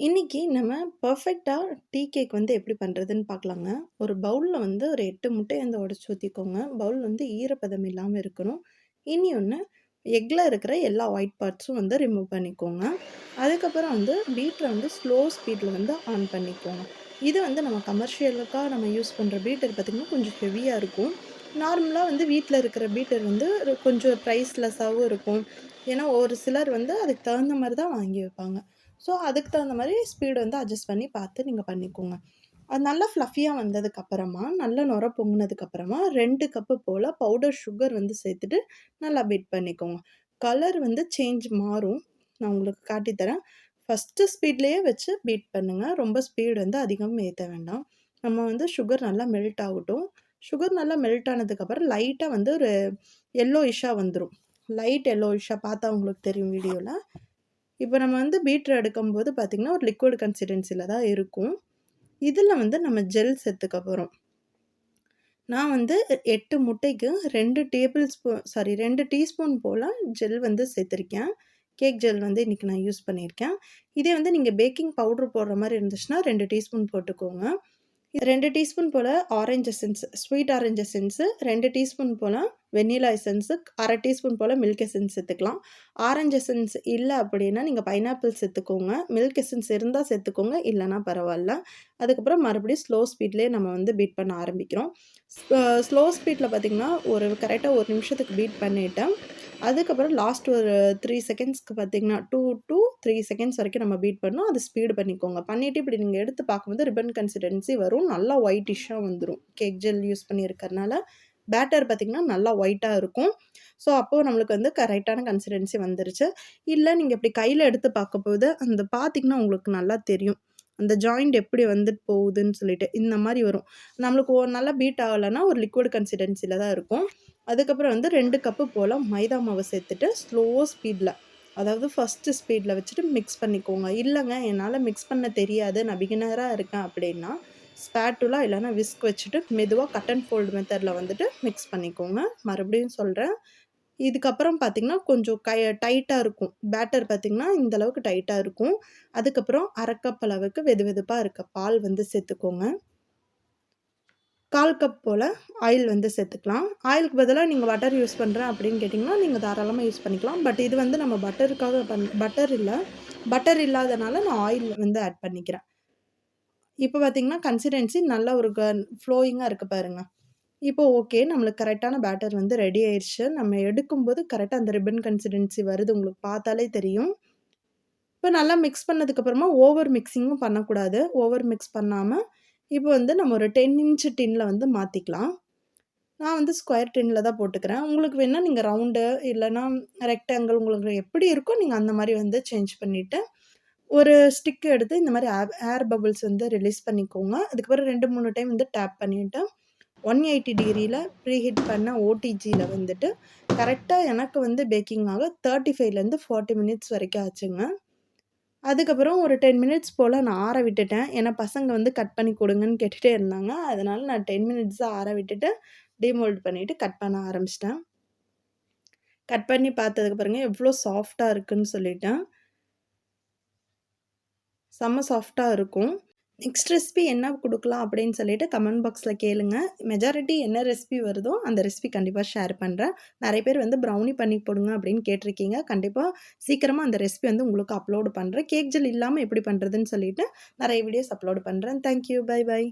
இன்னைக்கு நம்ம பர்ஃபெக்டாக டீ கேக் வந்து எப்படி பண்ணுறதுன்னு பார்க்கலாங்க. ஒரு பவுலில் வந்து ஒரு எட்டு முட்டையை வந்து உடச்சி ஊற்றிக்கோங்க பவுல் வந்து ஈரப்பதம் இல்லாமல் இருக்கணும். இனி ஒன்று எக்கில் இருக்கிற எல்லா ஒயிட் பார்ட்ஸும் வந்து ரிமூவ் பண்ணிக்கோங்க. அதுக்கப்புறம் வந்து பீட்டர வந்து ஸ்லோ ஸ்பீடில் வந்து ஆன் பண்ணிக்கோங்க. இது வந்து நம்ம கமர்ஷியலுக்காக நம்ம யூஸ் பண்ணுற பீட்டர் பார்த்தீங்கன்னா, கொஞ்சம் ஹெவியாக இருக்கும். நார்மலாக வந்து வீட்டில் இருக்கிற பீட்டர் வந்து கொஞ்சம் ப்ரைஸ்லெஸ்ஸாகவும் இருக்கும். ஏன்னா, ஒரு சிலர் வந்து அதுக்கு தகுந்த மாதிரி தான் வாங்கி வைப்பாங்க. ஸோ, அதுக்கு தகுந்த மாதிரி ஸ்பீடு வந்து அட்ஜஸ்ட் பண்ணி பார்த்து நீங்கள் பண்ணிக்கோங்க. அது நல்லா ஃப்ளஃபியாக வந்ததுக்கப்புறமா, நல்லா நுர பொங்கினதுக்கப்புறமா ரெண்டு கப்பு போல் பவுடர் சுகர் வந்து சேர்த்துட்டு நல்லா பீட் பண்ணிக்கோங்க. கலர் வந்து சேஞ்ச் மாறும். நான் உங்களுக்கு காட்டித்தரேன் ஃபஸ்ட்டு ஸ்பீட்லேயே வச்சு பீட் பண்ணுங்கள் ரொம்ப ஸ்பீடு வந்து அதிகம் ஏற்ற வேண்டாம். நம்ம வந்து சுகர் நல்லா மெல்ட் ஆகட்டும். சுகர் நல்லா மெல்ட் ஆனதுக்கப்புறம் லைட்டாக வந்து ஒரு எல்லோயிஷ்ஷா வந்துடும் லைட் எல்லோயிஷ்ஷா பார்த்தா உங்களுக்கு தெரியும் வீடியோவில் இப்போ நம்ம வந்து பீட்ரு எடுக்கும்போது பார்த்தீங்கன்னா, ஒரு லிக்விட் கன்சிஸ்டன்சில தான் இருக்கும். இதில் வந்து நம்ம ஜெல் சேர்த்துக்க போகிறோம் நான் வந்து எட்டு முட்டைக்கு ரெண்டு டேபிள் ஸ்பூன் சாரி ரெண்டு டீஸ்பூன் போல் ஜெல் வந்து சேர்த்துருக்கேன். கேக் ஜெல் வந்து இன்றைக்கி நான் யூஸ் பண்ணியிருக்கேன். இதே வந்து நீங்கள் பேக்கிங் பவுடர் போடுற மாதிரி இருந்துச்சுன்னா ரெண்டு டீஸ்பூன் போட்டுக்கோங்க. ரெண்டு டீஸ்பூன் போல் orange essence, sweet orange essence ரெண்டு டீஸ்பூன் போல் வெண்ணிலா எசன்ஸு அரை டீஸ்பூன் போல் மில்க் எசன்ஸ் சேர்த்துக்கலாம். ஆரஞ்சு எசன்ஸ் இல்லை அப்படின்னா, நீங்கள் பைனாப்பிள் சேர்த்துக்கோங்க. மில்க் எசன்ஸ் இருந்தால் சேர்த்துக்கோங்க. இல்லன்னா பரவாயில்ல அதுக்கப்புறம் மறுபடியும் ஸ்லோ ஸ்பீட்லேயே நம்ம வந்து பீட் பண்ண ஆரம்பிக்கிறோம். ஸ்லோ ஸ்பீடில் பார்த்தீங்கன்னா, ஒரு கரெக்டாக ஒரு நிமிஷத்துக்கு பீட் பண்ணிட்டேன். அதுக்கப்புறம் லாஸ்ட் ஒரு த்ரீ செகண்ட்ஸ்க்கு பார்த்தீங்கன்னா, டூ டூ த்ரீ செகண்ட்ஸ் வரைக்கும் நம்ம பீட் பண்ணோம் அது ஸ்பீடு பண்ணிக்கோங்க. பண்ணிவிட்டு இப்படி நீங்கள் எடுத்து பார்க்கும்போது ரிப்பன் கன்சிஸ்டன்சி வரும். நல்லா ஒயிட்டிஷாக வந்துடும் கேக் ஜெல் யூஸ் பண்ணியிருக்கறனால, பேட்டர் பார்த்தீங்கன்னா, நல்லா ஒயிட்டாக இருக்கும். ஸோ, அப்போது நம்மளுக்கு வந்து கரெக்டான கன்சிஸ்டன்சி வந்துருச்சு. இல்லை நீங்கள் இப்படி கையில் எடுத்து பார்க்கும்போது, அந்த பார்த்திங்கன்னா உங்களுக்கு நல்லா தெரியும். அந்த ஜாயிண்ட் எப்படி வந்துட்டு போகுதுன்னு சொல்லிட்டு. இந்த மாதிரி வரும். நம்மளுக்கு ஒரு நல்லா பீட் ஆகலைன்னா ஒரு லிக்விட் கன்சிஸ்டன்சியில் தான் இருக்கும். அதுக்கப்புறம் வந்து ரெண்டு கப்பு போல் மைதா மாவு சேர்த்துட்டு ஸ்லோ ஸ்பீடில் அதாவது ஃபர்ஸ்ட்டு ஸ்பீடில் வச்சுட்டு மிக்ஸ் பண்ணிக்கோங்க. இல்லைங்க என்னால் மிக்ஸ் பண்ண தெரியாது. நான் பிகினராக இருக்கேன் அப்படின்னா, ஸ்பேட்டுலா இல்லைன்னா விஸ்க் வச்சுட்டு மெதுவாக கட் அண்ட் ஃபோல்டு மெத்தடில் வந்துட்டு மிக்ஸ் பண்ணிக்கோங்க. மறுபடியும் சொல்கிறேன் இதுக்கப்புறம் பார்த்தீங்கன்னா, கொஞ்சம் கை டைட்டாக இருக்கும். பேட்டர் பார்த்திங்கன்னா இந்த அளவுக்கு இருக்கும். அதுக்கப்புறம் 1/2 கப் இருக்க பால் வந்து சேர்த்துக்கோங்க. 1/4 கப் போல் ஆயில் வந்து சேர்த்துக்கலாம். ஆயிலுக்கு பதிலாக நீங்கள் பட்டர் யூஸ் பண்ணுறேன் அப்படின்னு கேட்டிங்கன்னா நீங்கள் தாராளமாக யூஸ் பண்ணிக்கலாம். பட் இது வந்து நம்ம பட்டருக்காக பண் பட்டர் இல்லை பட்டர் இல்லாதனால நான் ஆயில் வந்து ஆட் பண்ணிக்கிறேன். இப்போ பார்த்தீங்கன்னா, கன்சிடென்சி நல்ல ஒரு க ஃப்ளோயிங்காக இருக்குது பாருங்கள் இப்போ ஓகே. நம்மளுக்கு கரெக்டான பேட்டர் வந்து ரெடி ஆயிடுச்சு நம்ம எடுக்கும்போது கரெக்டாக அந்த ரிப்பன் கன்சிடென்சி வருது. உங்களுக்கு பார்த்தாலே தெரியும். இப்போ நல்லா மிக்ஸ் பண்ணதுக்கப்புறமா ஓவர் மிக்ஸிங்கும் பண்ணக்கூடாது. ஓவர் மிக்ஸ் பண்ணாமல் இப்போ வந்து நம்ம ஒரு 10 இன்ச் டின்னில் வந்து மாற்றிக்கலாம் நான் வந்து ஸ்கொயர் டின்னில் தான் போட்டுக்கிறேன். உங்களுக்கு வேணால் நீங்கள் ரவுண்டு இல்லைனா ரெக்டாங்கிள் உங்களுக்கு எப்படி இருக்கோ, நீங்கள் அந்த மாதிரி வந்து சேஞ்ச் பண்ணிவிட்டு ஒரு ஸ்டிக் எடுத்து இந்த மாதிரி ஏர் பபுள்ஸ் வந்து ரிலீஸ் பண்ணிக்கோங்க. அதுக்கப்புறம் 2, 3 டைம் வந்து டேப் பண்ணிவிட்டு ஒன் எயிட்டி டிகிரியில் ப்ரீஹீட் பண்ண ஓடிஜியில் வந்துட்டு கரெக்டாக எனக்கு வந்து பேக்கிங் ஆக 35லேருந்து 40 மினிட்ஸ் வரைக்கும் ஆச்சுங்க. அதுக்கப்புறம் ஒரு 10 மினிட்ஸ் போல் நான் ஆற விட்டுட்டேன். ஏன்னா பசங்க வந்து கட் பண்ணி கொடுங்கன்னு கேட்டுகிட்டே இருந்தாங்க. அதனால் நான் 10 மினிட்ஸ் ஆற விட்டுட்டு, டிமோல்ட் பண்ணிவிட்டு கட் பண்ண ஆரம்பிச்சிட்டேன் கட் பண்ணி பார்த்ததுக்கு பாருங்க, எவ்வளோ சாஃப்ட்டா இருக்குன்னு சொல்லிட்டு. செம்ம சாஃப்டாக இருக்கும். நெக்ஸ்ட் ரெசிபி என்ன கொடுக்கலாம் அப்படின்னு சொல்லிட்டு கமெண்ட் பாக்ஸில் கேளுங்க. மெஜாரிட்டி என்ன ரெசிபி வருதோ, அந்த ரெசிபி கண்டிப்பாக ஷேர் பண்ணுறேன் நிறைய பேர் வந்து ப்ரௌனி பண்ணி போடுங்க அப்படின்னு கேட்டிருக்கீங்க. கண்டிப்பாக சீக்கிரமாக அந்த ரெசிபி வந்து உங்களுக்கு அப்லோடு பண்ணுறேன் கேக் ஜெல் இல்லாமல் எப்படி பண்ணுறதுன்னு சொல்லிட்டு, நிறைய வீடியோஸ் அப்லோடு பண்ணுறேன் தேங்க் யூ. Bye bye.